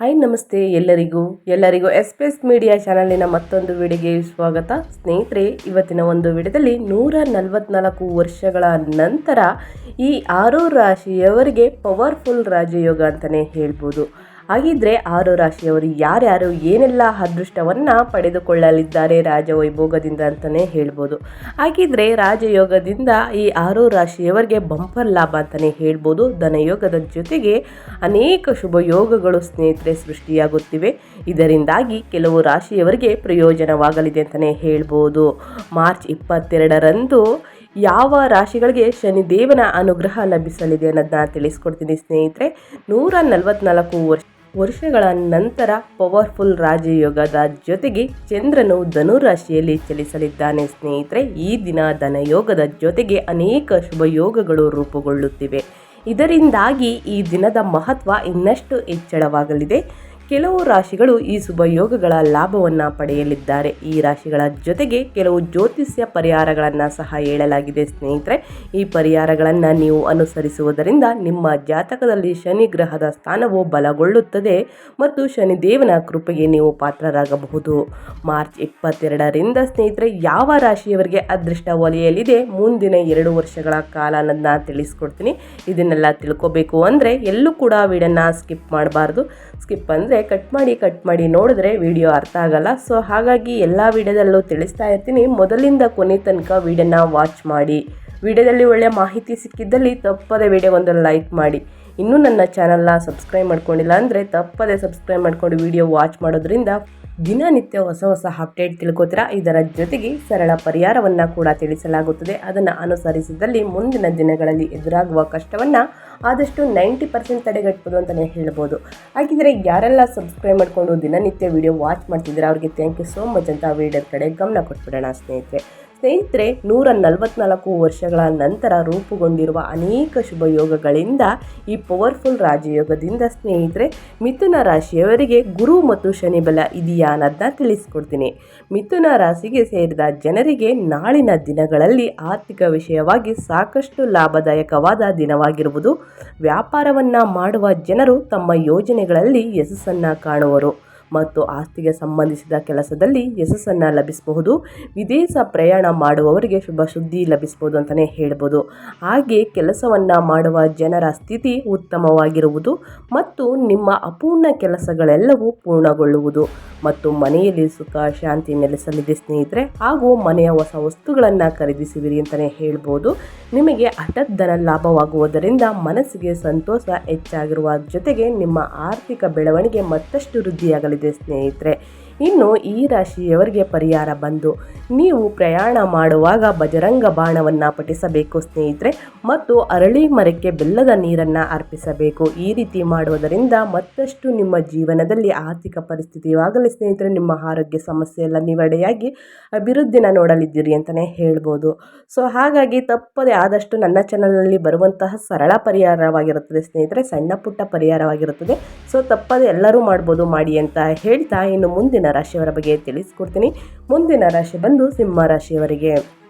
Hi ನಮಸ್ತೆ ಎಲ್ಲರಿಗೂ. ಎಲ್ಲರಿಗೂ ಎಸ್ ಮೀಡಿಯಾ ಚಾನಲಿನ ಮತ್ತೊಂದು ವಿಡಿಯೋಗೆ ಸ್ವಾಗತ. ಸ್ನೇಹಿತರೆ, ಇವತ್ತಿನ ಒಂದು ವಿಡಿಯೋದಲ್ಲಿ ನೂರ ನಲವತ್ನಾಲ್ಕು ವರ್ಷಗಳ ನಂತರ ಈ ಆರು ರಾಶಿಯವರಿಗೆ ಪವರ್ಫುಲ್ ರಾಜಯೋಗ ಅಂತಲೇ ಹೇಳ್ಬೋದು. ಹಾಗಿದ್ರೆ ಆರು ರಾಶಿಯವರು ಯಾರ್ಯಾರು ಏನೆಲ್ಲ ಅದೃಷ್ಟವನ್ನು ಪಡೆದುಕೊಳ್ಳಲಿದ್ದಾರೆ ರಾಜವೈಭೋಗದಿಂದ ಅಂತಲೇ ಹೇಳ್ಬೋದು. ಹಾಗಿದ್ರೆ ರಾಜಯೋಗದಿಂದ ಈ ಆರು ರಾಶಿಯವರಿಗೆ ಬಂಪರ್ ಲಾಭ ಅಂತಲೇ ಹೇಳ್ಬೋದು. ಧನಯೋಗದ ಜೊತೆಗೆ ಅನೇಕ ಶುಭ ಯೋಗಗಳು ಸ್ನೇಹಿತರೆ ಸೃಷ್ಟಿಯಾಗುತ್ತಿವೆ. ಇದರಿಂದಾಗಿ ಕೆಲವು ರಾಶಿಯವರಿಗೆ ಪ್ರಯೋಜನವಾಗಲಿದೆ ಅಂತಲೇ ಹೇಳ್ಬೋದು. ಮಾರ್ಚ್ ಇಪ್ಪತ್ತೆರಡರಂದು ಯಾವ ರಾಶಿಗಳಿಗೆ ಶನಿದೇವನ ಅನುಗ್ರಹ ಲಭಿಸಲಿದೆ ಅನ್ನೋದನ್ನ ತಿಳಿಸ್ಕೊಡ್ತೀನಿ ಸ್ನೇಹಿತರೆ. ನೂರ ನಲವತ್ನಾಲ್ಕು ವರ್ಷ ವರ್ಷಗಳ ನಂತರ ಪವರ್ಫುಲ್ ರಾಜಯೋಗದ ಜೊತೆಗೆ ಚಂದ್ರನು ಧನುರಾಶಿಯಲ್ಲಿ ಚಲಿಸಲಿದ್ದಾನೆ ಸ್ನೇಹಿತರೆ, ಈ ದಿನ ಧನಯೋಗದ ಜೊತೆಗೆ ಅನೇಕ ಶುಭ ಯೋಗಗಳು ರೂಪುಗೊಳ್ಳುತ್ತಿವೆ. ಇದರಿಂದಾಗಿ ಈ ದಿನದ ಮಹತ್ವ ಇನ್ನಷ್ಟು ಹೆಚ್ಚಳವಾಗಲಿದೆ. ಕೆಲವು ರಾಶಿಗಳು ಈ ಶುಭಯೋಗಗಳ ಲಾಭವನ್ನು ಪಡೆಯಲಿದ್ದಾರೆ. ಈ ರಾಶಿಗಳ ಜೊತೆಗೆ ಕೆಲವು ಜ್ಯೋತಿಷ್ಯ ಪರಿಹಾರಗಳನ್ನು ಸಹ ಹೇಳಲಾಗಿದೆ ಸ್ನೇಹಿತರೆ. ಈ ಪರಿಹಾರಗಳನ್ನು ನೀವು ಅನುಸರಿಸುವುದರಿಂದ ನಿಮ್ಮ ಜಾತಕದಲ್ಲಿ ಶನಿ ಗ್ರಹದ ಸ್ಥಾನವು ಬಲಗೊಳ್ಳುತ್ತದೆ ಮತ್ತು ಶನಿದೇವನ ಕೃಪೆಗೆ ನೀವು ಪಾತ್ರರಾಗಬಹುದು. ಮಾರ್ಚ್ ಇಪ್ಪತ್ತೆರಡರಿಂದ ಸ್ನೇಹಿತರೆ, ಯಾವ ರಾಶಿಯವರಿಗೆ ಅದೃಷ್ಟ ಒಲೆಯಲಿದೆ ಮುಂದಿನ ಎರಡು ವರ್ಷಗಳ ಕಾಲ ಅನ್ನೋದನ್ನ ತಿಳಿಸ್ಕೊಡ್ತೀನಿ. ಇದನ್ನೆಲ್ಲ ತಿಳ್ಕೊಬೇಕು ಅಂದರೆ ಎಲ್ಲೂ ಕೂಡ ವೀಡನ್ನು ಸ್ಕಿಪ್ ಮಾಡಬಾರ್ದು. ಸ್ಕಿಪ್ ಅಂದರೆ ಕಟ್ ಮಾಡಿ ಕಟ್ ಮಾಡಿ ನೋಡಿದ್ರೆ ವಿಡಿಯೋ ಅರ್ಥ ಆಗಲ್ಲ. ಸೊ ಹಾಗಾಗಿ ಎಲ್ಲ ವಿಡಿಯೋದಲ್ಲೂ ತಿಳಿಸ್ತಾ ಇರ್ತೀನಿ. ಮೊದಲಿಂದ ಕೊನೆ ತನಕ ವಿಡಿಯೋನ ವಾಚ್ ಮಾಡಿ. ವಿಡಿಯೋದಲ್ಲಿ ಒಳ್ಳೆಯ ಮಾಹಿತಿ ಸಿಕ್ಕಿದ್ದಲ್ಲಿ ತಪ್ಪದೆ ವಿಡಿಯೋ ಒಂದು ಲೈಕ್ ಮಾಡಿ. ಇನ್ನೂ ನನ್ನ ಚಾನಲ್ನ ಸಬ್ಸ್ಕ್ರೈಬ್ ಮಾಡ್ಕೊಂಡಿಲ್ಲ ಅಂದರೆ ತಪ್ಪದೆ ಸಬ್ಸ್ಕ್ರೈಬ್ ಮಾಡ್ಕೊಂಡು ವಿಡಿಯೋ ವಾಚ್ ಮಾಡೋದ್ರಿಂದ ದಿನನಿತ್ಯ ಹೊಸ ಹೊಸ ಅಪ್ಡೇಟ್ ತಿಳ್ಕೊತೀರಾ? ಇದರ ಜೊತೆಗೆ ಸರಳ ಪರಿಹಾರವನ್ನು ಕೂಡ ತಿಳಿಸಲಾಗುತ್ತದೆ. ಅದನ್ನು ಅನುಸರಿಸಿದಲ್ಲಿ ಮುಂದಿನ ದಿನಗಳಲ್ಲಿ ಎದುರಾಗುವ ಕಷ್ಟವನ್ನು ಆದಷ್ಟು ನೈಂಟಿ ಪರ್ಸೆಂಟ್ ತಡೆಗಟ್ಬೋದು ಅಂತಲೇ ಹೇಳ್ಬೋದು. ಹಾಗಿದ್ರೆ ಯಾರೆಲ್ಲ ಸಬ್ಸ್ಕ್ರೈಬ್ ಮಾಡಿಕೊಂಡು ದಿನನಿತ್ಯ ವಿಡಿಯೋ ವಾಚ್ ಮಾಡ್ತಿದ್ದೀರಾ, ಅವ್ರಿಗೆ ಥ್ಯಾಂಕ್ ಯು ಸೋ ಮಚ್ ಅಂತ ವಿಡಿಯೋದ ಕಡೆ ಗಮನ ಕೊಟ್ಬಿಡೋಣ ಸ್ನೇಹಿತರೆ. ಸ್ನೇಹಿತರೆ, ನೂರ ನಲವತ್ನಾಲ್ಕು ವರ್ಷಗಳ ನಂತರ ರೂಪುಗೊಂಡಿರುವ ಅನೇಕ ಶುಭ ಯೋಗಗಳಿಂದ ಈ ಪವರ್ಫುಲ್ ರಾಜಯೋಗದಿಂದ ಸ್ನೇಹಿತರೆ, ಮಿಥುನ ರಾಶಿಯವರಿಗೆ ಗುರು ಮತ್ತು ಶನಿ ಬಲ ಇದೆಯಾ ಅನ್ನೋದನ್ನ ತಿಳಿಸ್ಕೊಡ್ತೀನಿ. ಮಿಥುನ ರಾಶಿಗೆ ಸೇರಿದ ಜನರಿಗೆ ನಾಳಿನ ದಿನಗಳಲ್ಲಿ ಆರ್ಥಿಕ ವಿಷಯವಾಗಿ ಸಾಕಷ್ಟು ಲಾಭದಾಯಕವಾದ ದಿನವಾಗಿರುವುದು ವ್ಯಾಪಾರವನ್ನು ಮಾಡುವ ಜನರು ತಮ್ಮ ಯೋಜನೆಗಳಲ್ಲಿ ಯಶಸ್ಸನ್ನು ಕಾಣುವರು. ಮತ್ತು ಆಸ್ತಿಗೆ ಸಂಬಂಧಿಸಿದ ಕೆಲಸದಲ್ಲಿ ಯಶಸ್ಸನ್ನು ಲಭಿಸಬಹುದು. ವಿದೇಶ ಪ್ರಯಾಣ ಮಾಡುವವರಿಗೆ ಶುಭ ಸುದ್ದಿ ಲಭಿಸಬಹುದು ಅಂತಲೇ ಹೇಳ್ಬೋದು. ಹಾಗೆ ಕೆಲಸವನ್ನು ಮಾಡುವ ಜನರ ಸ್ಥಿತಿ ಉತ್ತಮವಾಗಿರುವುದು ಮತ್ತು ನಿಮ್ಮ ಅಪೂರ್ಣ ಕೆಲಸಗಳೆಲ್ಲವೂ ಪೂರ್ಣಗೊಳ್ಳುವುದು. ಮತ್ತು ಮನೆಯಲ್ಲಿ ಸುಖ, ಶಾಂತಿ ನೆಲೆಸಲಿದೆ ಸ್ನೇಹಿತರೆ. ಹಾಗೂ ಮನೆಯ ಹೊಸ ವಸ್ತುಗಳನ್ನು ಖರೀದಿಸುವಿರಿ ಅಂತಲೇ ಹೇಳ್ಬೋದು. ನಿಮಗೆ ಹಠದ್ದನ ಲಾಭವಾಗುವುದರಿಂದ ಮನಸ್ಸಿಗೆ ಸಂತೋಷ ಹೆಚ್ಚಾಗಿರುವ ಜೊತೆಗೆ ನಿಮ್ಮ ಆರ್ಥಿಕ ಬೆಳವಣಿಗೆ ಮತ್ತಷ್ಟು ವೃದ್ಧಿಯಾಗಲಿದೆ. ಸ್ನೇಹಿತರೆ ಇನ್ನು ಈ ರಾಶಿಯವರಿಗೆ ಪರಿಹಾರ ಬಂದು ನೀವು ಪ್ರಯಾಣ ಮಾಡುವಾಗ ಬಜರಂಗ ಬಾಣವನ್ನು ಪಠಿಸಬೇಕು ಸ್ನೇಹಿತರೆ, ಮತ್ತು ಅರಳಿ ಮರಕ್ಕೆ ಬೆಲ್ಲದ ನೀರನ್ನು ಅರ್ಪಿಸಬೇಕು. ಈ ರೀತಿ ಮಾಡುವುದರಿಂದ ಮತ್ತಷ್ಟು ನಿಮ್ಮ ಜೀವನದಲ್ಲಿ ಆರ್ಥಿಕ ಪರಿಸ್ಥಿತಿಯಾಗಲಿ ಸ್ನೇಹಿತರೆ, ನಿಮ್ಮ ಆರೋಗ್ಯ ಸಮಸ್ಯೆ ಎಲ್ಲ ನಿವಾರಣೆಯಾಗಿ ಅಭಿವೃದ್ಧಿನ ನೋಡಲಿದ್ದೀರಿ ಅಂತಲೇ ಹೇಳ್ಬೋದು. ಸೊ, ಹಾಗಾಗಿ ತಪ್ಪದೆ ಆದಷ್ಟು ನನ್ನ ಚಾನಲ್ನಲ್ಲಿ ಬರುವಂತಹ ಸರಳ ಪರಿಹಾರವಾಗಿರುತ್ತದೆ ಸ್ನೇಹಿತರೆ, ಸಣ್ಣ ಪುಟ್ಟ ಪರಿಹಾರವಾಗಿರುತ್ತದೆ. ಸೊ, ತಪ್ಪದೆ ಎಲ್ಲರೂ ಮಾಡ್ಬೋದು, ಮಾಡಿ ಅಂತ ಹೇಳ್ತಾ ಇನ್ನು ಮುಂದಿನ ರಾಶಿಯವರ ಬಗ್ಗೆ ತಿಳಿಸ್ಕೊಡ್ತೀನಿ. ಮುಂದಿನ ರಾಶಿ ಬಂದು ಸಿಂಹ ರಾಶಿಯವರಿಗೆ.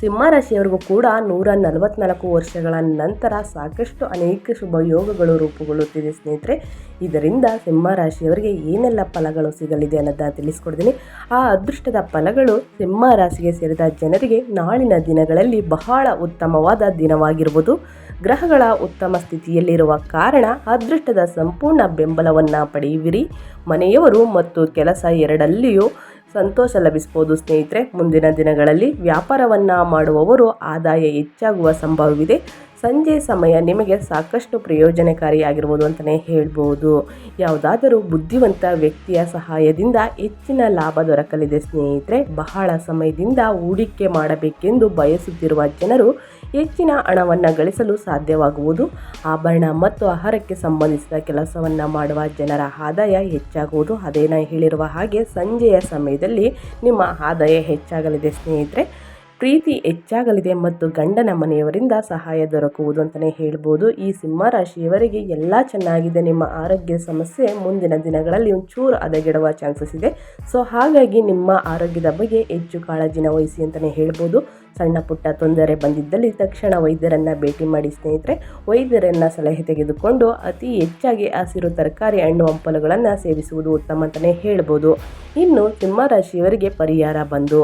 ಸಿಂಹ ರಾಶಿಯವರಿಗೂ ಕೂಡ ನೂರ ನಲವತ್ನಾಲ್ಕು ವರ್ಷಗಳ ನಂತರ ಸಾಕಷ್ಟು ಅನೇಕ ಶುಭ ಯೋಗಗಳು ರೂಪುಗೊಳ್ಳುತ್ತಿದೆ ಸ್ನೇಹಿತರೆ. ಇದರಿಂದ ಸಿಂಹ ರಾಶಿಯವರಿಗೆ ಏನೆಲ್ಲ ಫಲಗಳು ಸಿಗಲಿದೆ ಅನ್ನೋದನ್ನ ತಿಳಿಸ್ಕೊಡ್ತೀನಿ. ಆ ಅದೃಷ್ಟದ ಫಲಗಳು ಸಿಂಹ ರಾಶಿಗೆ ಸೇರಿದ ಜನರಿಗೆ ನಾಳಿನ ದಿನಗಳಲ್ಲಿ ಬಹಳ ಉತ್ತಮವಾದ ದಿನವಾಗಿರುವುದು ಗ್ರಹಗಳ ಉತ್ತಮ ಸ್ಥಿತಿಯಲ್ಲಿರುವ ಕಾರಣ ಅದೃಷ್ಟದ ಸಂಪೂರ್ಣ ಬೆಂಬಲವನ್ನು ಪಡೆಯುವಿರಿ. ಮನೆಯವರು ಮತ್ತು ಕೆಲಸ ಎರಡಲ್ಲಿಯೂ ಸಂತೋಷ ಲಭಿಸ್ಬೋದು ಸ್ನೇಹಿತರೆ. ಮುಂದಿನ ದಿನಗಳಲ್ಲಿ ವ್ಯಾಪಾರವನ್ನು ಮಾಡುವವರು ಆದಾಯ ಹೆಚ್ಚಾಗುವ ಸಂಭವವಿದೆ. ಸಂಜೆ ಸಮಯ ನಿಮಗೆ ಸಾಕಷ್ಟು ಪ್ರಯೋಜನಕಾರಿಯಾಗಿರ್ಬೋದು ಅಂತಲೇ ಹೇಳ್ಬೋದು. ಯಾವುದಾದರೂ ಬುದ್ಧಿವಂತ ವ್ಯಕ್ತಿಯ ಸಹಾಯದಿಂದ ಹೆಚ್ಚಿನ ಲಾಭ ದೊರಕಲಿದೆ ಸ್ನೇಹಿತರೆ, ಬಹಳ ಸಮಯದಿಂದ ಹೂಡಿಕೆ ಮಾಡಬೇಕೆಂದು ಬಯಸುತ್ತಿರುವ ಜನರು ಹೆಚ್ಚಿನ ಹಣವನ್ನು ಗಳಿಸಲು ಸಾಧ್ಯವಾಗುವುದು, ಆಭರಣ ಮತ್ತು ಆಹಾರಕ್ಕೆ ಸಂಬಂಧಿಸಿದ ಕೆಲಸವನ್ನು ಮಾಡುವ ಜನರ ಆದಾಯ ಹೆಚ್ಚಾಗುವುದು. ಅದೇನ ಹೇಳಿರುವ ಹಾಗೆ ಸಂಜೆಯ ಸಮಯದಲ್ಲಿ ನಿಮ್ಮ ಆದಾಯ ಹೆಚ್ಚಾಗಲಿದೆ ಸ್ನೇಹಿತರೆ. ಪ್ರೀತಿ ಹೆಚ್ಚಾಗಲಿದೆ ಮತ್ತು ಗಂಡನ ಮನೆಯವರಿಂದ ಸಹಾಯ ದೊರಕುವುದು ಅಂತಲೇ ಹೇಳ್ಬೋದು. ಈ ಸಿಂಹ ರಾಶಿಯವರಿಗೆ ಎಲ್ಲ ಚೆನ್ನಾಗಿದೆ. ನಿಮ್ಮ ಆರೋಗ್ಯ ಸಮಸ್ಯೆ ಮುಂದಿನ ದಿನಗಳಲ್ಲಿ ಒಂಚೂರು ಹದಗೆಡುವ ಚಾನ್ಸಸ್ ಇದೆ. ಸೊ, ಹಾಗಾಗಿ ನಿಮ್ಮ ಆರೋಗ್ಯದ ಬಗ್ಗೆ ಹೆಚ್ಚು ಕಾಳಜಿನ ವಹಿಸಿ ಅಂತಲೇ ಹೇಳ್ಬೋದು. ಸಣ್ಣ ಪುಟ್ಟ ತೊಂದರೆ ಬಂದಿದ್ದಲ್ಲಿ ತಕ್ಷಣ ವೈದ್ಯರನ್ನು ಭೇಟಿ ಮಾಡಿ ಸ್ನೇಹಿತರೆ, ವೈದ್ಯರನ್ನು ಸಲಹೆ ತೆಗೆದುಕೊಂಡು ಅತಿ ಹೆಚ್ಚಾಗಿ ಹಸಿರು ತರಕಾರಿ, ಹಣ್ಣು, ಹಂಪಲುಗಳನ್ನು ಸೇವಿಸುವುದು ಉತ್ತಮ ಅಂತಲೇ ಹೇಳ್ಬೋದು. ಇನ್ನು ಸಿಂಹರಾಶಿಯವರಿಗೆ ಪರಿಹಾರ ಬಂದು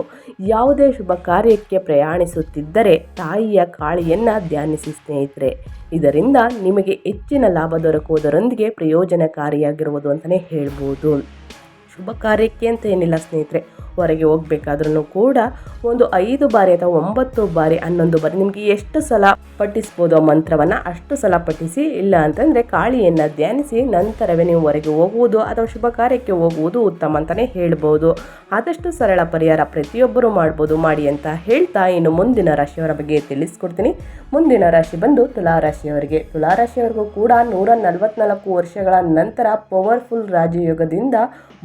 ಯಾವುದೇ ಶುಭ ಕಾರ್ಯಕ್ಕೆ ಪ್ರಯಾಣಿಸುತ್ತಿದ್ದರೆ ತಾಯಿಯ ಕಾಳಿಯನ್ನು ಧ್ಯಾನಿಸಿ ಸ್ನೇಹಿತರೆ. ಇದರಿಂದ ನಿಮಗೆ ಹೆಚ್ಚಿನ ಲಾಭ ದೊರಕುವುದರೊಂದಿಗೆ ಪ್ರಯೋಜನಕಾರಿಯಾಗಿರುವುದು ಅಂತಲೇ ಹೇಳ್ಬೋದು. ಶುಭ ಕಾರ್ಯಕ್ಕೆ ಅಂತ ಏನಿಲ್ಲ ಸ್ನೇಹಿತರೆ. ಹೊರಗೆ ಹೋಗ್ಬೇಕಾದ್ರೂ ಕೂಡ ಒಂದು ಐದು ಬಾರಿ ಅಥವಾ ಒಂಬತ್ತು ಬಾರಿ, ಹನ್ನೊಂದು ಬಾರಿ ನಿಮಗೆ ಎಷ್ಟು ಸಲ ಪಠಿಸ್ಬೋದು ಆ ಮಂತ್ರವನ್ನು, ಅಷ್ಟು ಸಲ ಪಠಿಸಿ, ಇಲ್ಲ ಅಂತಂದರೆ ಕಾಳಿಯನ್ನು ಧ್ಯಾನಿಸಿ ನಂತರವೇ ನೀವು ಹೊರಗೆ ಹೋಗುವುದು ಅಥವಾ ಶುಭ ಕಾರ್ಯಕ್ಕೆ ಹೋಗುವುದು ಉತ್ತಮ ಅಂತಲೇ ಹೇಳ್ಬೋದು. ಆದಷ್ಟು ಸರಳ ಪರಿಹಾರ ಪ್ರತಿಯೊಬ್ಬರು ಮಾಡ್ಬೋದು. ಮಾಡಿ ಅಂತ ಹೇಳ್ತಾ ಇನ್ನು ಮುಂದಿನ ರಾಶಿಯವರ ಬಗ್ಗೆ ತಿಳಿಸ್ಕೊಡ್ತೀನಿ. ಮುಂದಿನ ರಾಶಿ ಬಂದು ತುಲಾರಾಶಿಯವರಿಗೆ. ತುಲಾರಾಶಿಯವರಿಗೂ ಕೂಡ ನೂರ ನಲವತ್ನಾಲ್ಕು ವರ್ಷಗಳ ನಂತರ ಪವರ್ಫುಲ್ ರಾಜಯೋಗದಿಂದ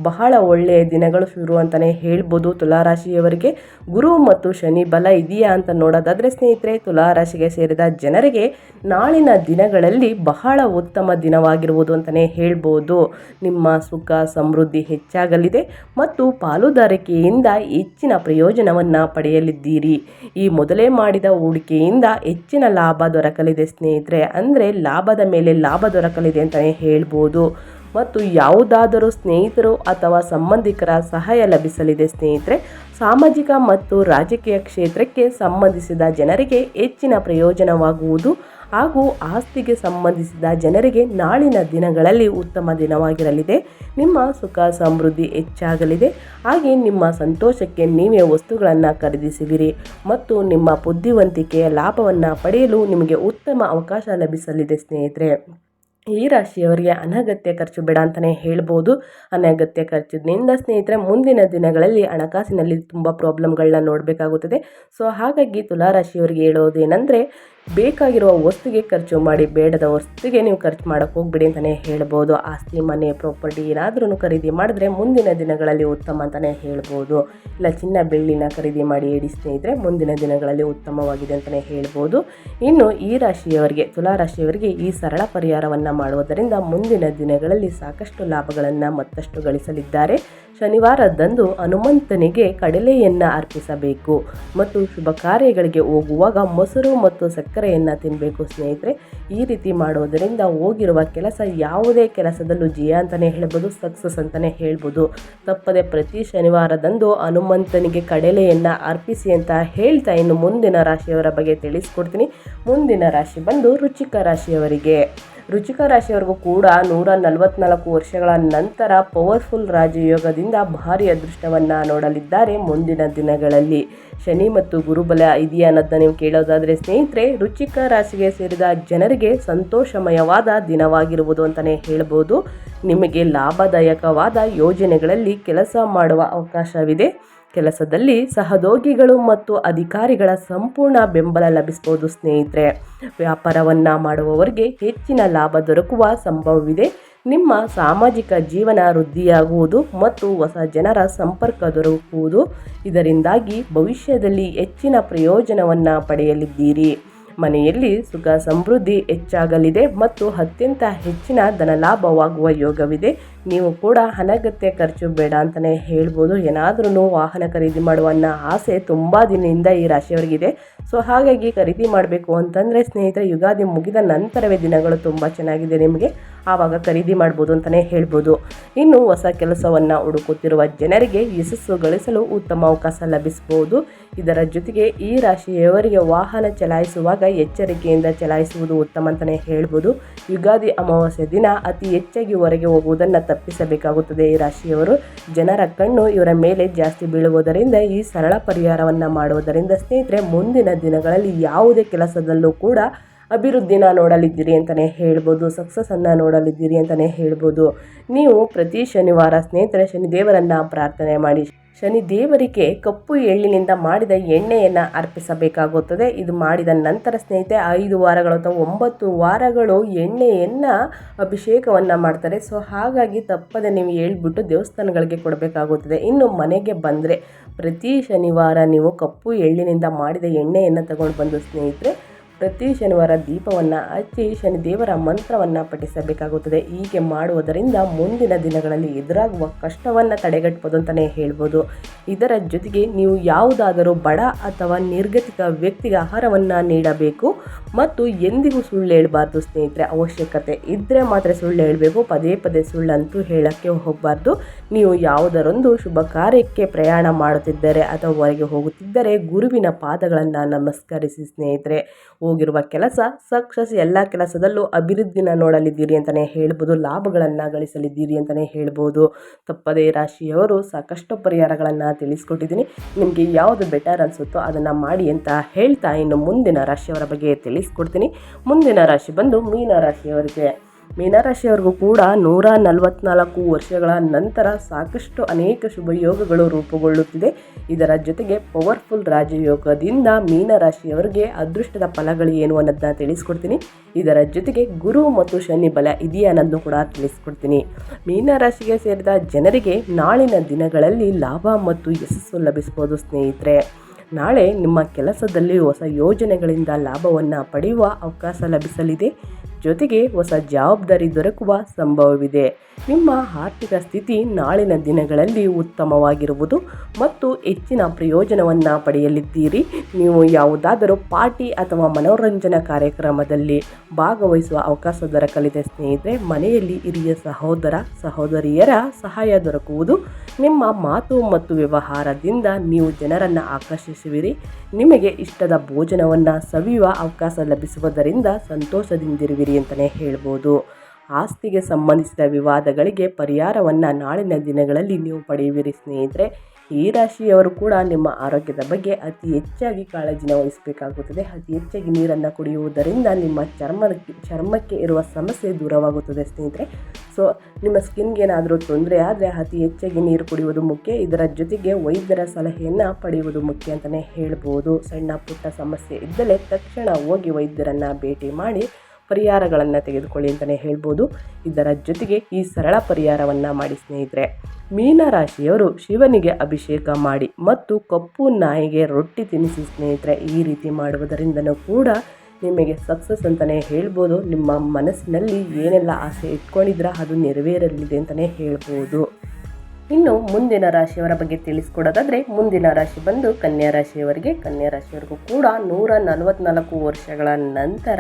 ಬಹಳ ಒಳ್ಳೆಯ ದಿನಗಳು ಶುರು ಅಂತಲೇ ಹೇಳ್ಬೋದು. ತುಲಾರಾಶಿಯವರಿಗೆ ಗುರು ಮತ್ತು ಶನಿ ಬಲ ಇದೆಯಾ ಅಂತ ನೋಡೋದಾದರೆ ಸ್ನೇಹಿತರೆ, ತುಲಾರಾಶಿಗೆ ಸೇರಿದ ಜನರಿಗೆ ನಾಳಿನ ದಿನಗಳಲ್ಲಿ ಬಹಳ ಉತ್ತಮ ದಿನವಾಗಿರುವುದು ಅಂತಲೇ ಹೇಳ್ಬೋದು. ನಿಮ್ಮ ಸುಖ ಸಮೃದ್ಧಿ ಹೆಚ್ಚಾಗಲಿದೆ ಮತ್ತು ಪಾಲುದಾರಿಕೆಯಿಂದ ಹೆಚ್ಚಿನ ಪ್ರಯೋಜನವನ್ನು ಪಡೆಯಲಿದ್ದೀರಿ. ಈ ಮೊದಲೇ ಮಾಡಿದ ಹೂಡಿಕೆಯಿಂದ ಹೆಚ್ಚಿನ ಲಾಭ ದೊರಕಲಿದೆ ಸ್ನೇಹಿತರೆ. ಅಂದರೆ ಲಾಭದ ಮೇಲೆ ಲಾಭ ದೊರಕಲಿದೆ ಅಂತಲೇ ಹೇಳ್ಬೋದು. ಮತ್ತು ಯಾವುದಾದರೂ ಸ್ನೇಹಿತರು ಅಥವಾ ಸಂಬಂಧಿಕರ ಸಹಾಯ ಲಭಿಸಲಿದೆ ಸ್ನೇಹಿತರೆ, ಸಾಮಾಜಿಕ ಮತ್ತು ರಾಜಕೀಯ ಕ್ಷೇತ್ರಕ್ಕೆ ಸಂಬಂಧಿಸಿದ ಜನರಿಗೆ ಹೆಚ್ಚಿನ ಪ್ರಯೋಜನವಾಗುವುದು ಹಾಗೂ ಆಸ್ತಿಗೆ ಸಂಬಂಧಿಸಿದ ಜನರಿಗೆ ನಾಳಿನ ದಿನಗಳಲ್ಲಿ ಉತ್ತಮ ದಿನವಾಗಿರಲಿದೆ. ನಿಮ್ಮ ಸುಖ ಸಮೃದ್ಧಿ ಹೆಚ್ಚಾಗಲಿದೆ. ಹಾಗೆ ನಿಮ್ಮ ಸಂತೋಷಕ್ಕೆ ನೀವೇ ವಸ್ತುಗಳನ್ನು ಖರೀದಿಸುವಿರಿ ಮತ್ತು ನಿಮ್ಮ ಬುದ್ಧಿವಂತಿಕೆಯ ಲಾಭವನ್ನು ಪಡೆಯಲು ನಿಮಗೆ ಉತ್ತಮ ಅವಕಾಶ ಲಭಿಸಲಿದೆ ಸ್ನೇಹಿತರೆ. ಈ ರಾಶಿಯವರಿಗೆ ಅನಗತ್ಯ ಖರ್ಚು ಬೇಡ ಅಂತಲೇ ಹೇಳ್ಬೋದು. ಅನಗತ್ಯ ಖರ್ಚಿನಿಂದ ಸ್ನೇಹಿತರೆ, ಮುಂದಿನ ದಿನಗಳಲ್ಲಿ ಹಣಕಾಸಿನಲ್ಲಿ ತುಂಬ ಪ್ರಾಬ್ಲಮ್ಗಳನ್ನ ನೋಡಬೇಕಾಗುತ್ತದೆ. ಸೊ ಹಾಗಾಗಿ ತುಲಾರಾಶಿಯವರಿಗೆ ಹೇಳೋದೇನೆಂದರೆ ಬೇಕಾಗಿರುವ ವಸ್ತುಗೆ ಖರ್ಚು ಮಾಡಿ ಬೇಡದ ವಸ್ತುಗೆ ನೀವು ಖರ್ಚು ಮಾಡೋಕ್ಕೆ ಹೋಗ್ಬಿಡಿ ಅಂತಲೇ ಹೇಳ್ಬೋದು. ಆಸ್ತಿ, ಮನೆ ಪ್ರಾಪರ್ಟಿ ಏನಾದ್ರೂ ಖರೀದಿ ಮಾಡಿದ್ರೆ ಮುಂದಿನ ದಿನಗಳಲ್ಲಿ ಉತ್ತಮ ಅಂತಲೇ ಹೇಳ್ಬೋದು. ಇಲ್ಲ, ಚಿನ್ನ ಬೆಳ್ಳಿನ ಖರೀದಿ ಮಾಡಿ ಇಡಿ ಸ್ನೇಹಿತರೆ, ಮುಂದಿನ ದಿನಗಳಲ್ಲಿ ಉತ್ತಮವಾಗಿದೆ ಅಂತಲೇ ಹೇಳ್ಬೋದು. ಇನ್ನು ಈ ರಾಶಿಯವರಿಗೆ, ತುಲಾ ರಾಶಿಯವರಿಗೆ ಈ ಸರಳ ಪರಿಹಾರವನ್ನು ಮಾಡುವುದರಿಂದ ಮುಂದಿನ ದಿನಗಳಲ್ಲಿ ಸಾಕಷ್ಟು ಲಾಭಗಳನ್ನು ಮತ್ತಷ್ಟು ಗಳಿಸಲಿದ್ದಾರೆ. ಶನಿವಾರದಂದು ಹನುಮಂತನಿಗೆ ಕಡಲೆಯನ್ನು ಅರ್ಪಿಸಬೇಕು. ಮತ್ತು ಶುಭ ಕಾರ್ಯಗಳಿಗೆ ಹೋಗುವಾಗ ಮೊಸರು ಮತ್ತು ಸಕ್ಕರೆಯನ್ನು ತಿನ್ನಬೇಕು ಸ್ನೇಹಿತರೆ. ಈ ರೀತಿ ಮಾಡೋದರಿಂದ ಹೋಗಿರುವ ಕೆಲಸ ಯಾವುದೇ ಕೆಲಸದಲ್ಲೂ ಜಯ ಅಂತಲೇ ಹೇಳ್ಬೋದು, ಸಕ್ಸಸ್ ಅಂತಲೇ ಹೇಳ್ಬೋದು. ತಪ್ಪದೆ ಪ್ರತಿ ಶನಿವಾರದಂದು ಹನುಮಂತನಿಗೆ ಕಡಲೆಯನ್ನು ಅರ್ಪಿಸಿ ಅಂತ ಹೇಳ್ತಾ ಇನ್ನು ಮುಂದಿನ ರಾಶಿಯವರ ಬಗ್ಗೆ ತಿಳಿಸ್ಕೊಡ್ತೀನಿ. ಮುಂದಿನ ರಾಶಿ ಬಂದು ರುಚಿಕ ರಾಶಿಯವರಿಗೆ. ರುಚಿಕ ರಾಶಿಯವರೆಗೂ ಕೂಡ ನೂರ ನಲವತ್ನಾಲ್ಕು ವರ್ಷಗಳ ನಂತರ ಪವರ್ಫುಲ್ ರಾಜಯೋಗದಿಂದ ಭಾರಿ ಅದೃಷ್ಟವನ್ನು ನೋಡಲಿದ್ದಾರೆ ಮುಂದಿನ ದಿನಗಳಲ್ಲಿ. ಶನಿ ಮತ್ತು ಗುರುಬಲ ಇದೆಯಾ ಅನ್ನೋದನ್ನ ನೀವು ಕೇಳೋದಾದರೆ ಸ್ನೇಹಿತರೆ, ರುಚಿಕ ರಾಶಿಗೆ ಸೇರಿದ ಜನರಿಗೆ ಸಂತೋಷಮಯವಾದ ದಿನವಾಗಿರುವುದು ಅಂತಲೇ ಹೇಳ್ಬೋದು. ನಿಮಗೆ ಲಾಭದಾಯಕವಾದ ಯೋಜನೆಗಳಲ್ಲಿ ಕೆಲಸ ಮಾಡುವ ಅವಕಾಶವಿದೆ. ಕೆಲಸದಲ್ಲಿ ಸಹದೋಗಿಗಳು ಮತ್ತು ಅಧಿಕಾರಿಗಳ ಸಂಪೂರ್ಣ ಬೆಂಬಲ ಲಭಿಸ್ಬೋದು ಸ್ನೇಹಿತರೆ. ವ್ಯಾಪಾರವನ್ನು ಮಾಡುವವರಿಗೆ ಹೆಚ್ಚಿನ ಲಾಭ ದೊರಕುವ ಸಂಭವವಿದೆ. ನಿಮ್ಮ ಸಾಮಾಜಿಕ ಜೀವನ ವೃದ್ಧಿಯಾಗುವುದು ಮತ್ತು ಹೊಸ ಜನರ ಸಂಪರ್ಕ ದೊರಕುವುದು ಇದರಿಂದಾಗಿ ಭವಿಷ್ಯದಲ್ಲಿ ಹೆಚ್ಚಿನ ಪ್ರಯೋಜನವನ್ನು ಪಡೆಯಲಿದ್ದೀರಿ. ಮನೆಯಲ್ಲಿ ಸುಖ ಸಮೃದ್ಧಿ ಹೆಚ್ಚಾಗಲಿದೆ ಮತ್ತು ಅತ್ಯಂತ ಹೆಚ್ಚಿನ ಧನಲಾಭವಾಗುವ ಯೋಗವಿದೆ. ನೀವು ಕೂಡ ಅನಗತ್ಯ ಖರ್ಚು ಬೇಡ ಅಂತಲೇ ಹೇಳ್ಬೋದು. ಏನಾದ್ರೂ ವಾಹನ ಖರೀದಿ ಮಾಡುವ ಅನ್ನೋ ಆಸೆ ತುಂಬ ದಿನದಿಂದ ಈ ರಾಶಿಯವರಿಗಿದೆ. ಸೊ ಹಾಗಾಗಿ ಖರೀದಿ ಮಾಡಬೇಕು ಅಂತಂದರೆ ಸ್ನೇಹಿತರೆ, ಯುಗಾದಿ ಮುಗಿದ ನಂತರವೇ ದಿನಗಳು ತುಂಬ ಚೆನ್ನಾಗಿದೆ ನಿಮಗೆ. ಆವಾಗ ಖರೀದಿ ಮಾಡ್ಬೋದು ಅಂತಲೇ ಹೇಳ್ಬೋದು. ಇನ್ನು ಹೊಸ ಕೆಲಸವನ್ನು ಹುಡುಕುತ್ತಿರುವ ಜನರಿಗೆ ಯಶಸ್ಸು ಗಳಿಸಲು ಉತ್ತಮ ಅವಕಾಶ ಲಭಿಸಬಹುದು. ಇದರ ಜೊತೆಗೆ ಈ ರಾಶಿಯವರಿಗೆ ವಾಹನ ಚಲಾಯಿಸುವಾಗ ಎಚ್ಚರಿಕೆಯಿಂದ ಚಲಾಯಿಸುವುದು ಉತ್ತಮ ಅಂತಲೇ ಹೇಳ್ಬೋದು. ಯುಗಾದಿ ಅಮಾವಾಸ್ಯೆ ದಿನ ಅತಿ ಹೆಚ್ಚಾಗಿ ಹೊರಗೆ ಹೋಗುವುದನ್ನು ತಪ್ಪಿಸಬೇಕಾಗುತ್ತದೆ ಈ ರಾಶಿಯವರು. ಜನರ ಕಣ್ಣು ಇವರ ಮೇಲೆ ಜಾಸ್ತಿ ಬೀಳುವುದರಿಂದ ಈ ಸರಳ ಪರಿಹಾರವನ್ನು ಮಾಡುವುದರಿಂದ ಸ್ನೇಹಿತರೆ, ಮುಂದಿನ ದಿನಗಳಲ್ಲಿ ಯಾವುದೇ ಕೆಲಸದಲ್ಲೂ ಕೂಡ ಅಭಿವೃದ್ಧಿನ ನೋಡಲಿದ್ದೀರಿ ಅಂತಲೇ ಹೇಳ್ಬೋದು, ಸಕ್ಸಸ್ಸನ್ನು ನೋಡಲಿದ್ದೀರಿ ಅಂತಲೇ ಹೇಳ್ಬೋದು. ನೀವು ಪ್ರತಿ ಶನಿವಾರ ಸ್ನೇಹಿತರೆ ಶನಿದೇವರನ್ನು ಪ್ರಾರ್ಥನೆ ಮಾಡಿ. ಶನಿ ದೇವರಿಗೆ ಕಪ್ಪು ಎಳ್ಳಿನಿಂದ ಮಾಡಿದ ಎಣ್ಣೆಯನ್ನು ಅರ್ಪಿಸಬೇಕಾಗುತ್ತದೆ. ಇದು ಮಾಡಿದ ನಂತರ ಸ್ನೇಹಿತೆ ಐದು ವಾರಗಳು ಅಥವಾ ಒಂಬತ್ತು ವಾರಗಳು ಎಣ್ಣೆಯನ್ನು ಅಭಿಷೇಕವನ್ನು ಮಾಡ್ತಾರೆ. ಸೊ, ಹಾಗಾಗಿ ತಪ್ಪದೆ ನೀವು ಹೇಳ್ಬಿಟ್ಟು ದೇವಸ್ಥಾನಗಳಿಗೆ ಕೊಡಬೇಕಾಗುತ್ತದೆ. ಇನ್ನು ಮನೆಗೆ ಬಂದರೆ ಪ್ರತಿ ಶನಿವಾರ ನೀವು ಕಪ್ಪು ಎಳ್ಳಿನಿಂದ ಮಾಡಿದ ಎಣ್ಣೆಯನ್ನು ತಗೊಂಡು ಬಂದು ಸ್ನೇಹಿತರೆ ಪ್ರತಿ ಶನಿವಾರ ದೀಪವನ್ನು ಹಚ್ಚಿ ಶನಿದೇವರ ಮಂತ್ರವನ್ನು ಪಠಿಸಬೇಕಾಗುತ್ತದೆ. ಹೀಗೆ ಮಾಡುವುದರಿಂದ ಮುಂದಿನ ದಿನಗಳಲ್ಲಿ ಎದುರಾಗುವ ಕಷ್ಟವನ್ನು ತಡೆಗಟ್ಟಬಹುದು ಅಂತಲೇ ಹೇಳ್ಬೋದು. ಇದರ ಜೊತೆಗೆ ನೀವು ಯಾವುದಾದರೂ ಬಡ ಅಥವಾ ನಿರ್ಗತಿಕ ವ್ಯಕ್ತಿಗೆ ಆಹಾರವನ್ನು ನೀಡಬೇಕು ಮತ್ತು ಎಂದಿಗೂ ಸುಳ್ಳು ಹೇಳಬಾರ್ದು ಸ್ನೇಹಿತರೆ. ಅವಶ್ಯಕತೆ ಇದ್ದರೆ ಮಾತ್ರ ಸುಳ್ಳು ಹೇಳಬೇಕು, ಪದೇ ಪದೇ ಸುಳ್ಳಂತೂ ಹೇಳೋಕ್ಕೆ ಹೋಗಬಾರ್ದು. ನೀವು ಯಾವುದರೊಂದು ಶುಭ ಕಾರ್ಯಕ್ಕೆ ಪ್ರಯಾಣ ಮಾಡುತ್ತಿದ್ದರೆ ಅಥವಾ ಹೊರಗೆ ಹೋಗುತ್ತಿದ್ದರೆ ಗುರುವಿನ ಪಾದಗಳನ್ನು ನಮಸ್ಕರಿಸಿ ಸ್ನೇಹಿತರೆ. ಹೋಗಿರುವ ಕೆಲಸ ಸಕ್ಸಸ್ ಎಲ್ಲ ಕೆಲಸದಲ್ಲೂ ಅಭಿವೃದ್ಧಿನ ನೋಡಲಿದ್ದೀರಿ ಅಂತಲೇ ಹೇಳ್ಬೋದು, ಲಾಭಗಳನ್ನು ಗಳಿಸಲಿದ್ದೀರಿ ಅಂತಲೇ ಹೇಳ್ಬೋದು. ತಪ್ಪದೇ ರಾಶಿಯವರು ಸಾಕಷ್ಟು ಪರಿಹಾರಗಳನ್ನು ತಿಳಿಸ್ಕೊಟ್ಟಿದ್ದೀನಿ. ನಿಮಗೆ ಯಾವುದು ಬೆಟರ್ ಅನಿಸುತ್ತೋ ಅದನ್ನು ಮಾಡಿ ಅಂತ ಹೇಳ್ತಾ ಇನ್ನು ಮುಂದಿನ ರಾಶಿಯವರ ಬಗ್ಗೆ ತಿಳಿಸ್ಕೊಡ್ತೀನಿ. ಮುಂದಿನ ರಾಶಿ ಬಂದು ಮೀನ ರಾಶಿಯವರಿಗೆ ಮೀನರಾಶಿಯವರಿಗೂ ಕೂಡ ನೂರ ನಲವತ್ನಾಲ್ಕು ವರ್ಷಗಳ ನಂತರ ಸಾಕಷ್ಟು ಅನೇಕ ಶುಭಯೋಗಗಳು ರೂಪುಗೊಳ್ಳುತ್ತಿದೆ. ಇದರ ಜೊತೆಗೆ ಪವರ್ಫುಲ್ ರಾಜಯೋಗದಿಂದ ಮೀನರಾಶಿಯವರಿಗೆ ಅದೃಷ್ಟದ ಫಲಗಳು ಏನು ಅನ್ನೋದನ್ನ ತಿಳಿಸ್ಕೊಡ್ತೀನಿ. ಇದರ ಜೊತೆಗೆ ಗುರು ಮತ್ತು ಶನಿ ಬಲ ಇದೆಯಾ ಅನ್ನೋದನ್ನು ಕೂಡ ತಿಳಿಸ್ಕೊಡ್ತೀನಿ. ಮೀನರಾಶಿಗೆ ಸೇರಿದ ಜನರಿಗೆ ನಾಳಿನ ದಿನಗಳಲ್ಲಿ ಲಾಭ ಮತ್ತು ಯಶಸ್ಸು ಲಭಿಸ್ಬೋದು ಸ್ನೇಹಿತರೆ. ನಾಳೆ ನಿಮ್ಮ ಕೆಲಸದಲ್ಲಿ ಹೊಸ ಯೋಜನೆಗಳಿಂದ ಲಾಭವನ್ನು ಪಡೆಯುವ ಅವಕಾಶ ಲಭಿಸಲಿದೆ. ಜೊತೆಗೆ ಹೊಸ ಜವಾಬ್ದಾರಿ ದೊರಕುವ ಸಂಭವವಿದೆ. ನಿಮ್ಮ ಆರ್ಥಿಕ ಸ್ಥಿತಿ ನಾಳಿನ ದಿನಗಳಲ್ಲಿ ಉತ್ತಮವಾಗಿರುವುದು ಮತ್ತು ಹೆಚ್ಚಿನ ಪ್ರಯೋಜನವನ್ನು ಪಡೆಯಲಿದ್ದೀರಿ. ನೀವು ಯಾವುದಾದರೂ ಪಾರ್ಟಿ ಅಥವಾ ಮನೋರಂಜನಾ ಕಾರ್ಯಕ್ರಮದಲ್ಲಿ ಭಾಗವಹಿಸುವ ಅವಕಾಶ ದೊರಕಲಿದೆ ಸ್ನೇಹಿತರೆ, ಮನೆಯಲ್ಲಿ ಹಿರಿಯ ಸಹೋದರ, ಸಹೋದರಿಯರ ಸಹಾಯ ದೊರಕುವುದು. ನಿಮ್ಮ ಮಾತು ಮತ್ತು ವ್ಯವಹಾರದಿಂದ ನೀವು ಜನರನ್ನು ಆಕರ್ಷಿಸುವಿರಿ. ನಿಮಗೆ ಇಷ್ಟದ ಭೋಜನವನ್ನು ಸವಿಯುವ ಅವಕಾಶ ಲಭಿಸುವುದರಿಂದ ಸಂತೋಷದಿಂದಿರುವಿರಿ. ಅಂತಲೇ ಹೇಳ್ಬೋದು. ಆಸ್ತಿಗೆ ಸಂಬಂಧಿಸಿದ ವಿವಾದಗಳಿಗೆ ಪರಿಹಾರವನ್ನು ನಾಳಿನ ದಿನಗಳಲ್ಲಿ ನೀವು ಪಡೆಯುವಿರಿ ಸ್ನೇಹಿತರೆ. ಈ ರಾಶಿಯವರು ಕೂಡ ನಿಮ್ಮ ಆರೋಗ್ಯದ ಬಗ್ಗೆ ಅತಿ ಹೆಚ್ಚಾಗಿ ಕಾಳಜಿನ ವಹಿಸಬೇಕಾಗುತ್ತದೆ. ಅತಿ ಹೆಚ್ಚಾಗಿ ನೀರನ್ನು ಕುಡಿಯುವುದರಿಂದ ನಿಮ್ಮ ಚರ್ಮ ಚರ್ಮಕ್ಕೆ ಇರುವ ಸಮಸ್ಯೆ ದೂರವಾಗುತ್ತದೆ ಸ್ನೇಹಿತರೆ. ಸೊ, ನಿಮ್ಮ ಸ್ಕಿನ್ಗೆ ಏನಾದರೂ ತೊಂದರೆ ಆದರೆ ಅತಿ ಹೆಚ್ಚಾಗಿ ನೀರು ಕುಡಿಯುವುದು ಮುಖ್ಯ. ಇದರ ಜೊತೆಗೆ ವೈದ್ಯರ ಸಲಹೆಯನ್ನು ಪಡೆಯುವುದು ಮುಖ್ಯ ಅಂತಲೇ ಹೇಳ್ಬೋದು. ಸಣ್ಣ ಪುಟ್ಟ ಸಮಸ್ಯೆ ಇದ್ದಲೇ ತಕ್ಷಣ ಹೋಗಿ ವೈದ್ಯರನ್ನು ಭೇಟಿ ಮಾಡಿ ಪರಿಹಾರಗಳನ್ನು ತೆಗೆದುಕೊಳ್ಳಿ ಅಂತಲೇ ಹೇಳ್ಬೋದು. ಇದರ ಜೊತೆಗೆ ಈ ಸರಳ ಪರಿಹಾರವನ್ನು ಮಾಡಿ ಸ್ನೇಹಿತರೆ. ಮೀನರಾಶಿಯವರು ಶಿವನಿಗೆ ಅಭಿಷೇಕ ಮಾಡಿ ಮತ್ತು ಕಪ್ಪು ನಾಯಿಗೆ ರೊಟ್ಟಿ ತಿನ್ನಿಸಿ ಸ್ನೇಹಿತರೆ ಈ ರೀತಿ ಮಾಡುವುದರಿಂದನೂ ಕೂಡ ನಿಮಗೆ ಸಕ್ಸಸ್ ಅಂತಲೇ ಹೇಳ್ಬೋದು. ನಿಮ್ಮ ಮನಸ್ಸಿನಲ್ಲಿ ಏನೆಲ್ಲ ಆಸೆ ಇಟ್ಕೊಂಡಿದ್ರೆ ಅದು ನೆರವೇರಲಿದೆ ಅಂತಲೇ ಹೇಳ್ಬೋದು. ಇನ್ನು ಮುಂದಿನ ರಾಶಿಯವರ ಬಗ್ಗೆ ತಿಳಿಸ್ಕೊಡೋದಾದರೆ ಮುಂದಿನ ರಾಶಿ ಬಂದು ಕನ್ಯಾ ರಾಶಿಯವರಿಗೆ ಕನ್ಯಾ ರಾಶಿಯವರಿಗೂ ಕೂಡ ನೂರ ನಲವತ್ನಾಲ್ಕು ವರ್ಷಗಳ ನಂತರ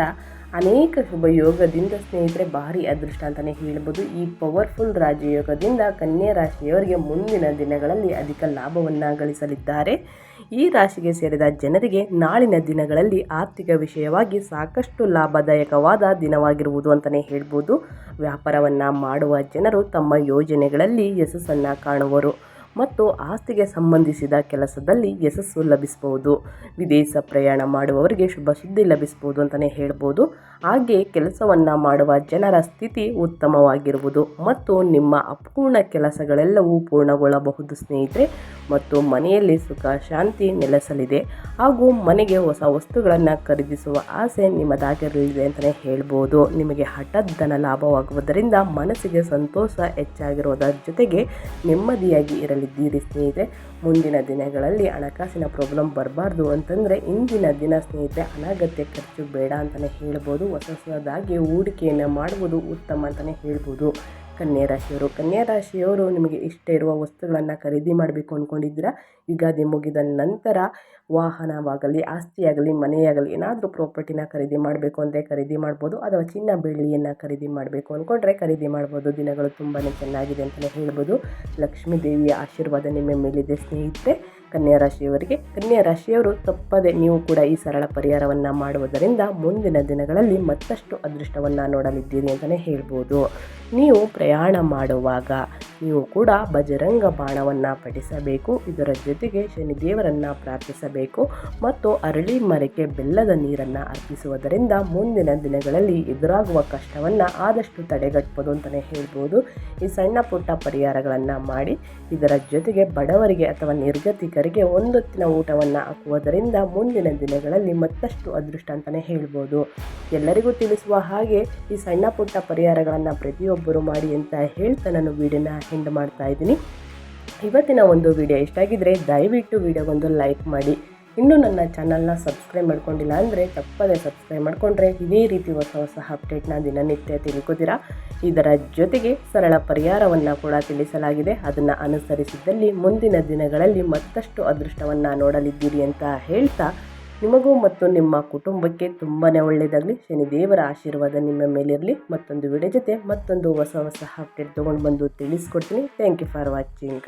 ಅನೇಕ ಶುಭಯೋಗದಿಂದ ಸ್ನೇಹಿತರೆ, ಭಾರಿ ಅದೃಷ್ಟ ಅಂತಲೇ ಹೇಳ್ಬೋದು. ಈ ಪವರ್ಫುಲ್ ರಾಜಯೋಗದಿಂದ ಕನ್ಯಾ ರಾಶಿಯವರಿಗೆ ಮುಂದಿನ ದಿನಗಳಲ್ಲಿ ಅಧಿಕ ಲಾಭವನ್ನು ಗಳಿಸಲಿದ್ದಾರೆ. ಈ ರಾಶಿಗೆ ಸೇರಿದ ಜನರಿಗೆ ನಾಳಿನ ದಿನಗಳಲ್ಲಿ ಆರ್ಥಿಕ ವಿಷಯವಾಗಿ ಸಾಕಷ್ಟು ಲಾಭದಾಯಕವಾದ ದಿನವಾಗಿರುವುದು ಅಂತಲೇ ಹೇಳ್ಬೋದು. ವ್ಯಾಪಾರವನ್ನು ಮಾಡುವ ಜನರು ತಮ್ಮ ಯೋಜನೆಗಳಲ್ಲಿ ಯಶಸ್ಸನ್ನು ಕಾಣುವರು. ಮತ್ತು ಆಸ್ತಿಗೆ ಸಂಬಂಧಿಸಿದ ಕೆಲಸದಲ್ಲಿ ಯಶಸ್ಸು ಲಭಿಸಬಹುದು. ವಿದೇಶ ಪ್ರಯಾಣ ಮಾಡುವವರಿಗೆ ಶುಭ ಸುದ್ದಿ ಲಭಿಸ್ಬೋದು ಅಂತಲೇ ಹೇಳ್ಬೋದು. ಹಾಗೆ ಕೆಲಸವನ್ನು ಮಾಡುವ ಜನರ ಸ್ಥಿತಿ ಉತ್ತಮವಾಗಿರುವುದು ಮತ್ತು ನಿಮ್ಮ ಅಪೂರ್ಣ ಕೆಲಸಗಳೆಲ್ಲವೂ ಪೂರ್ಣಗೊಳ್ಳಬಹುದು ಸ್ನೇಹಿತರೆ. ಮತ್ತು ಮನೆಯಲ್ಲಿ ಸುಖ, ಶಾಂತಿ ನೆಲೆಸಲಿದೆ. ಹಾಗೂ ಮನೆಗೆ ಹೊಸ ವಸ್ತುಗಳನ್ನು ಖರೀದಿಸುವ ಆಸೆ ನಿಮ್ಮದಾಗಿರಲಿದೆ ಅಂತಲೇ ಹೇಳ್ಬೋದು. ನಿಮಗೆ ಹಠಾತ್ ಧನ ಲಾಭವಾಗುವುದರಿಂದ ಮನಸ್ಸಿಗೆ ಸಂತೋಷ ಹೆಚ್ಚಾಗಿರುವುದರ ಜೊತೆಗೆ ನೆಮ್ಮದಿಯಾಗಿ ಇರಲಿದ್ದೀರಿ ಸ್ನೇಹಿತರೆ ಮುಂದಿನ ದಿನಗಳಲ್ಲಿ ಹಣಕಾಸಿನ ಪ್ರಾಬ್ಲಮ್ ಬರಬಾರ್ದು ಅಂತಂದರೆ ಇಂದಿನ ದಿನ ಸ್ನೇಹಿತರೆ, ಅನಗತ್ಯ ಖರ್ಚು ಬೇಡ ಅಂತಲೇ ಹೇಳ್ಬೋದು. ಹೊಸ ಹೊಸದಾಗಿ ಹೂಡಿಕೆಯನ್ನು ಮಾಡ್ಬೋದು, ಉತ್ತಮ ಅಂತಲೇ ಹೇಳ್ಬೋದು. ಕನ್ಯಾ ರಾಶಿಯವರು ನಿಮಗೆ ಇಷ್ಟ ಇರುವ ವಸ್ತುಗಳನ್ನು ಖರೀದಿ ಮಾಡಬೇಕು ಅಂದ್ಕೊಂಡಿದ್ದೀರಾ ಯುಗಾದಿ ಮುಗಿದ ನಂತರ ವಾಹನವಾಗಲಿ, ಆಸ್ತಿಯಾಗಲಿ, ಮನೆಯಾಗಲಿ ಏನಾದರೂ ಪ್ರಾಪರ್ಟಿನ ಖರೀದಿ ಮಾಡಬೇಕು ಅಂದರೆ ಖರೀದಿ ಮಾಡ್ಬೋದು, ಅಥವಾ ಚಿನ್ನ ಬೆಳ್ಳಿಯನ್ನು ಖರೀದಿ ಮಾಡಬೇಕು ಅಂದ್ಕೊಂಡ್ರೆ ಖರೀದಿ ಮಾಡ್ಬೋದು. ದಿನಗಳು ತುಂಬಾ ಚೆನ್ನಾಗಿದೆ ಅಂತಲೇ ಹೇಳ್ಬೋದು. ಲಕ್ಷ್ಮೀ ದೇವಿಯ ಆಶೀರ್ವಾದ ನಿಮ್ಮ ಮೇಲಿದೆ ಸ್ನೇಹಿತರೆ. ಕನ್ಯಾ ರಾಶಿಯವರಿಗೆ, ಕನ್ಯಾ ರಾಶಿಯವರು ತಪ್ಪದೆ ನೀವು ಕೂಡ ಈ ಸರಳ ಪರಿಹಾರವನ್ನು ಮಾಡುವುದರಿಂದ ಮುಂದಿನ ದಿನಗಳಲ್ಲಿ ಮತ್ತಷ್ಟು ಅದೃಷ್ಟವನ್ನು ನೋಡಲಿದ್ದೀರಿ ಅಂತಲೇ ಹೇಳ್ಬೋದು. ನೀವು ಪ್ರಯಾಣ ಮಾಡುವಾಗ ನೀವು ಕೂಡ ಬಜರಂಗ ಬಾಣವನ್ನು ಪಠಿಸಬೇಕು, ಇದರ ಜೊತೆಗೆ ಶನಿದೇವರನ್ನು ಪ್ರಾರ್ಥಿಸಬೇಕು ಮತ್ತು ಅರಳಿ ಮರಕ್ಕೆ ಬೆಲ್ಲದ ನೀರನ್ನು ಅರ್ಪಿಸುವುದರಿಂದ ಮುಂದಿನ ದಿನಗಳಲ್ಲಿ ಎದುರಾಗುವ ಕಷ್ಟವನ್ನು ಆದಷ್ಟು ತಡೆಗಟ್ಟಬಹುದು ಅಂತಲೇ ಹೇಳ್ಬೋದು. ಈ ಸಣ್ಣ ಪುಟ್ಟ ಪರಿಹಾರಗಳನ್ನು ಮಾಡಿ, ಇದರ ಜೊತೆಗೆ ಬಡವರಿಗೆ ಅಥವಾ ನಿರ್ಗತಿಕರಿಗೆ ಒಂದೊತ್ತಿನ ಊಟವನ್ನು ಹಾಕುವುದರಿಂದ ಮುಂದಿನ ದಿನಗಳಲ್ಲಿ ಮತ್ತಷ್ಟು ಅದೃಷ್ಟ ಅಂತಲೇ ಹೇಳ್ಬೋದು. ಎಲ್ಲರಿಗೂ ತಿಳಿಸುವ ಹಾಗೆ ಈ ಸಣ್ಣ ಪುಟ್ಟ ಪರಿಹಾರಗಳನ್ನು ಪ್ರತಿಯೊಬ್ಬರು ಮಾಡಿ ಅಂತ ಹೇಳ್ತಾ ನಾನು ವಿಡಿಯೋನ ಹೆಂಡ್ ಮಾಡ್ತಾ ಇದ್ದೀನಿ. ಇವತ್ತಿನ ಒಂದು ವಿಡಿಯೋ ಇಷ್ಟ ಆಗಿದ್ರೆ ದಯವಿಟ್ಟು ವಿಡಿಯೋಗೊಂದು ಲೈಕ್ ಮಾಡಿ. ಇನ್ನೂ ನನ್ನ ಚಾನಲ್ನ ಸಬ್ಸ್ಕ್ರೈಬ್ ಮಾಡ್ಕೊಂಡಿಲ್ಲ ಅಂದರೆ ತಪ್ಪದೇ ಸಬ್ಸ್ಕ್ರೈಬ್ ಮಾಡಿಕೊಂಡ್ರೆ ಇದೇ ರೀತಿ ಹೊಸ ಹೊಸ ಅಪ್ಡೇಟ್ನ ದಿನನಿತ್ಯ ತಿಳ್ಕೊತೀರಾ? ಇದರ ಜೊತೆಗೆ ಸರಳ ಪರಿಹಾರವನ್ನು ಕೂಡ ತಿಳಿಸಲಾಗಿದೆ. ಅದನ್ನು ಅನುಸರಿಸಿದ್ದಲ್ಲಿ ಮುಂದಿನ ದಿನಗಳಲ್ಲಿ ಮತ್ತಷ್ಟು ಅದೃಷ್ಟವನ್ನು ನೋಡಲಿದ್ದೀರಿ ಅಂತ ಹೇಳ್ತಾ ನಿಮಗೂ ಮತ್ತು ನಿಮ್ಮ ಕುಟುಂಬಕ್ಕೆ ತುಂಬಾ ಒಳ್ಳೆಯದಾಗಲಿ ಶನಿದೇವರ ಆಶೀರ್ವಾದ ನಿಮ್ಮ ಮೇಲಿರಲಿ. ಮತ್ತೊಂದು ವಿಡಿಯೋ ಜೊತೆ ಮತ್ತೊಂದು ಹೊಸ ಹೊಸ ಅಪ್ಡೇಟ್ ತೊಗೊಂಡು ಬಂದು ತಿಳಿಸ್ಕೊಡ್ತೀನಿ. Thank you for watching